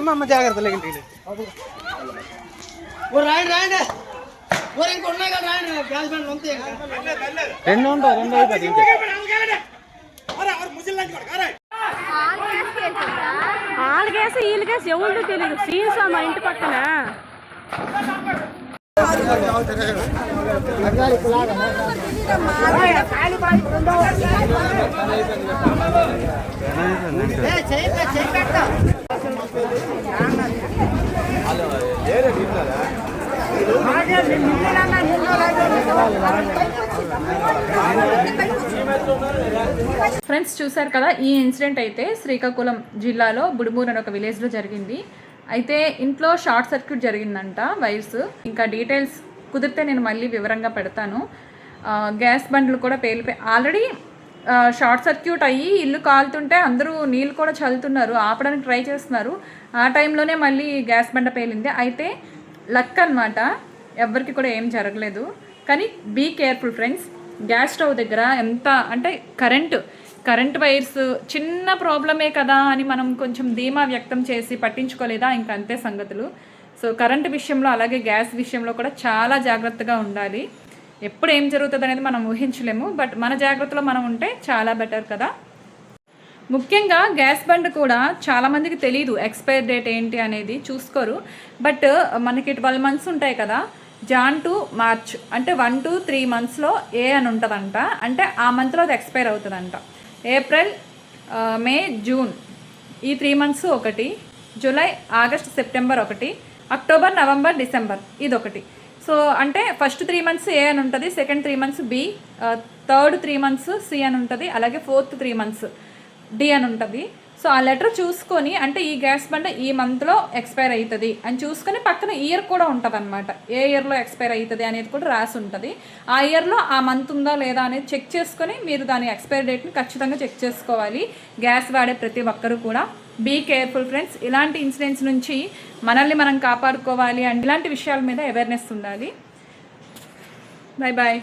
అమ్మ అమ్మ జాగ్రత్త లేకండి ఓ రాయండి రాయండి ఓ ఇంక ఉన్నాయి కదా రాయండి గ్యాస్ బండ్ అంతే రెండు ఉంటాయి రెండు అవుతుంది ఇంకే వాళ్ళకేసి వీళ్ళకేసి ఎవరిదో తెలియదు సీసా మా ఇంటి పక్కన ఫ్రెండ్స్ చూశారు కదా ఈ ఇన్సిడెంట్ అయితే శ్రీకాకుళం జిల్లాలో బుడుమూర్ అని ఒక విలేజ్లో జరిగింది. అయితే ఇంట్లో షార్ట్ సర్క్యూట్ జరిగిందంట వైర్స్. ఇంకా డీటెయిల్స్ కుదిరితే నేను మళ్ళీ వివరంగా పెడతాను. గ్యాస్ బండ్లు కూడా పేలిపోయి ఆల్రెడీ షార్ట్ సర్క్యూట్ అయ్యి ఇల్లు కాలుతుంటే అందరూ నీళ్ళు కూడా చల్లుతున్నారు ఆపడానికి ట్రై చేస్తున్నారు. ఆ టైంలోనే మళ్ళీ గ్యాస్ బండ పేలింది. అయితే లక్ అన్నమాట ఎవరికి కూడా ఏం జరగలేదు. కానీ be careful friends gas stove దగ్గర ఎంత అంటే కరెంటు కరెంట్ వైర్స్ చిన్న ప్రాబ్లమే కదా అని మనం కొంచెం ధీమా వ్యక్తం చేసి పట్టించుకోలేదా? ఇంకా అంతే సంగతులు. సో కరెంట్ విషయంలో అలాగే గ్యాస్ విషయంలో కూడా చాలా జాగ్రత్తగా ఉండాలి. ఎప్పుడు ఏం జరుగుతుంది అనేది మనం ఊహించలేము బట్ మన జాగ్రత్తలో మనం ఉంటే చాలా బెటర్ కదా. ముఖ్యంగా గ్యాస్ బండ్ కూడా చాలామందికి తెలియదు ఎక్స్పైర్ డేట్ ఏంటి అనేది చూసుకోరు. బట్ మనకి ట్వెల్వ్ మంత్స్ ఉంటాయి కదా జాన్ టు మార్చ్ అంటే వన్ టు త్రీ మంత్స్లో ఏ అని ఉంటుందంట. అంటే ఆ మంత్లో అది ఎక్స్పైర్ అవుతుందంట. ఏప్రిల్ మే జూన్ ఈ త్రీ మంత్స్ ఒకటి జూలై ఆగస్ట్ సెప్టెంబర్ ఒకటి అక్టోబర్ నవంబర్ డిసెంబర్ ఇది ఒకటి సో అంటే ఫస్ట్ త్రీ మంత్స్ ఏ అని ఉంటుంది second three months B third three months C అని ఉంటుంది అలాగే ఫోర్త్ త్రీ మంత్స్. డి అని ఉంటుంది. సో ఆ లెటర్ చూసుకొని అంటే ఈ గ్యాస్ బండ ఈ మంత్లో ఎక్స్పైర్ అవుతుంది అని చూసుకొని పక్కన ఇయర్ కూడా ఉంటుంది అనమాట ఏ ఇయర్లో ఎక్స్పైర్ అవుతుంది అనేది కూడా రాసి ఉంటుంది. ఆ ఇయర్లో ఆ మంత్ ఉందా లేదా అనేది చెక్ చేసుకొని మీరు దాని ఎక్స్పైర్ డేట్ని ఖచ్చితంగా చెక్ చేసుకోవాలి. గ్యాస్ వాడే ప్రతి ఒక్కరు కూడా. బీ కేర్ఫుల్ ఫ్రెండ్స్ ఇలాంటి ఇన్సిడెంట్స్ నుంచి మనల్ని మనం కాపాడుకోవాలి అండ్ ఇలాంటి విషయాల మీద అవేర్నెస్ ఉండాలి. Bye bye